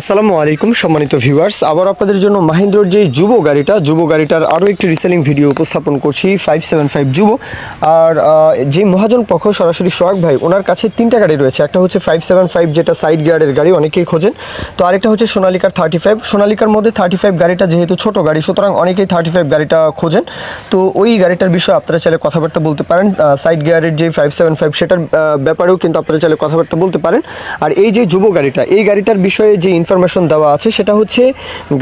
আসসালামু আলাইকুম সম্মানিত ভিউয়ার্স। আবার আপনাদের জন্য মাহিন্দ্রর যে যুব গাড়িটা, যুব গাড়িটার আরও একটি রিসেলিং ভিডিও উপস্থাপন করছি ফাইভ সেভেন ফাইভ যুব। আর যে মহাজন পক্ষ, সরাসরি সোহাগ ভাই, ওনার কাছে তিনটা গাড়ি রয়েছে। একটা হচ্ছে ফাইভ সেভেন ফাইভ যেটা সাইড গিয়ারের গাড়ি, অনেকেই খোঁজেন। তো আরেকটা হচ্ছে সোনালিকার থার্টি ফাইভ সোনালিকার মধ্যে থার্টি ফাইভ গাড়িটা যেহেতু ছোট গাড়ি, সুতরাং অনেকেই থার্টি ফাইভ গাড়িটা খোঁজেন। তো ওই গাড়িটার বিষয়ে আপনারা চাইলে কথাবার্তা বলতে পারেন। সাইড গিয়ারের যে ফাইভ সেভেন ফাইভ সেটার ব্যাপারেও কিন্তু আপনারা চাইলে কথাবার্তা বলতে পারেন। আর এই যে যুব গাড়িটা, এই গাড়িটার বিষয়ে যে ইনফরমেশন দেওয়া আছে, সেটা হচ্ছে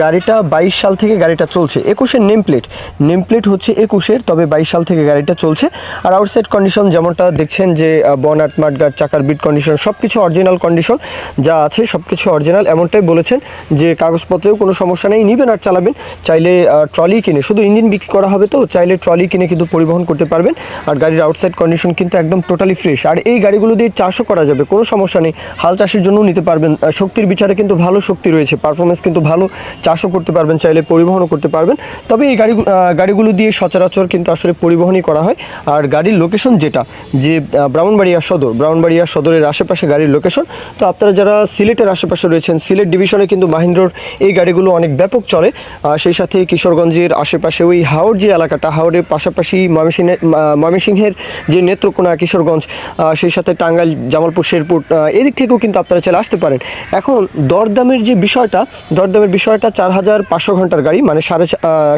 গাড়িটা বাইশ সাল থেকে গাড়িটা চলছে। একুশের নেম প্লেট নেম প্লেট হচ্ছে একুশের, তবে বাইশ সাল থেকে গাড়িটা চলছে। আর আউটসাইড কন্ডিশন যেমনটা দেখছেন যে বনাট মাঠগাট চাকার বিট কন্ডিশন সব কিছু অরিজিনাল কন্ডিশন যা আছে সব কিছু অরিজিনাল। এমনটাই বলেছেন যে, কাগজপত্রেও কোনো সমস্যা নেই, নিবেন আর চালাবেন। চাইলে ট্রলি কিনে, শুধু ইঞ্জিন বিক্রি করা হবে তো, চাইলে ট্রলি কিনে কিন্তু পরিবহন করতে পারবেন। আর গাড়ির আউটসাইড কন্ডিশন কিন্তু একদম টোটালি ফ্রেশ। আর এই গাড়িগুলো দিয়ে চাষও করা যাবে, কোনো সমস্যা নেই। হাল চাষের জন্য নিতে পারবেন শক্তির বিচারে কিন্তু ভালো শক্তি রয়েছে পারফরমেন্স কিন্তু ভালো, চাষও করতে পারবেন, চাইলে পরিবহনও করতে পারবেন। তবে এই গাড়ি গাড়িগুলো দিয়ে সচরাচর কিন্তু আসলে পরিবহনই করা হয়। আর গাড়ির লোকেশন যেটা, যে ব্রাহ্মণবাড়িয়া সদর, ব্রাহ্মণবাড়িয়া সদরের আশেপাশে গাড়ির লোকেশন তো আপনারা যারা সিলেটের আশেপাশে রয়েছেন, সিলেট ডিভিশনে কিন্তু মাহিন্দ্রর এই গাড়িগুলো অনেক ব্যাপক চলে। সেই সাথে কিশোরগঞ্জের আশেপাশে ওই হাওড় যে এলাকাটা, হাওড়ের পাশাপাশি ময়মনসিংহের মা- ময়মনসিংহের যে নেত্রকোনা কিশোরগঞ্জ সেই সাথে টাঙ্গাইল, জামালপুর, শেরপুর এদিক থেকেও কিন্তু আপনারা চলে আসতে পারেন। এখন দরদামের যে বিষয়টা, দরদামের বিষয়টা চার হাজার পাঁচশো ঘণ্টার গাড়ি মানে সাড়ে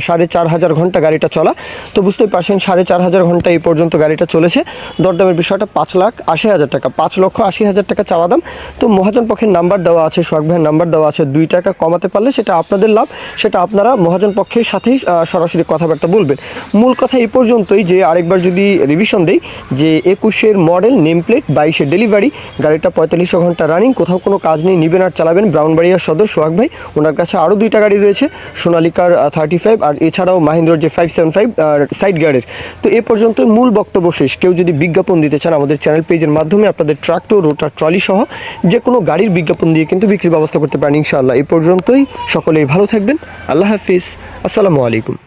সাড়ে চার হাজার ঘণ্টা গাড়িটা চলা। তো বুঝতেই পারছেন, সাড়ে চার হাজার ঘণ্টা এই পর্যন্ত গাড়িটা চলেছে। দরদামের বিষয়টা পাঁচ লাখ আশি হাজার টাকা, পাঁচ লক্ষ আশি হাজার টাকা চাওয়া দাম। তো মহাজন পক্ষের নাম্বার দেওয়া আছে, সোহাগ ভাইয়ের নাম্বার দেওয়া আছে, দুই টাকা কমাতে পারলে সেটা আপনাদের লাভ, সেটা আপনারা মহাজন পক্ষের সাথেই সরাসরি কথাবার্তা বলবেন। মূল কথা এই পর্যন্তই যে আরেকবার যদি রিভিশন দেই, যে একুশের মডেল নেম প্লেট বাইশের ডেলিভারি গাড়িটা পঁয়তাল্লিশশো ঘণ্টা রানিং কোথাও কোনো কাজ নেই, নিবেন আর চালাবেন ব্রাউনবাড়িয়া সদর সোহাগ ভাই, ওনার কাছে আরও দুইটা গাড়ি রয়েছে সোনালিকার থার্টি ফাইভ আর এছাড়াও মাহিন্দ্রর যে ফাইভ সেভেন ফাইভ সাইড গার্ডের তো এ পর্যন্ত মূল বক্তব্য শেষ। কেউ যদি বিজ্ঞাপন দিতে চান, আমাদের চ্যানেল পেজের মাধ্যমে আপনাদের ট্রাক্টর রোটার ট্রলি সহ যে কোনো গাড়ির বিজ্ঞাপন দিয়ে কিন্তু বিক্রির ব্যবস্থা করতে পারেন ইনশাআল্লাহ। এ পর্যন্তই সকলেই ভালো থাকবেন। আল্লাহ হাফিজ। আসসালামু আলাইকুম।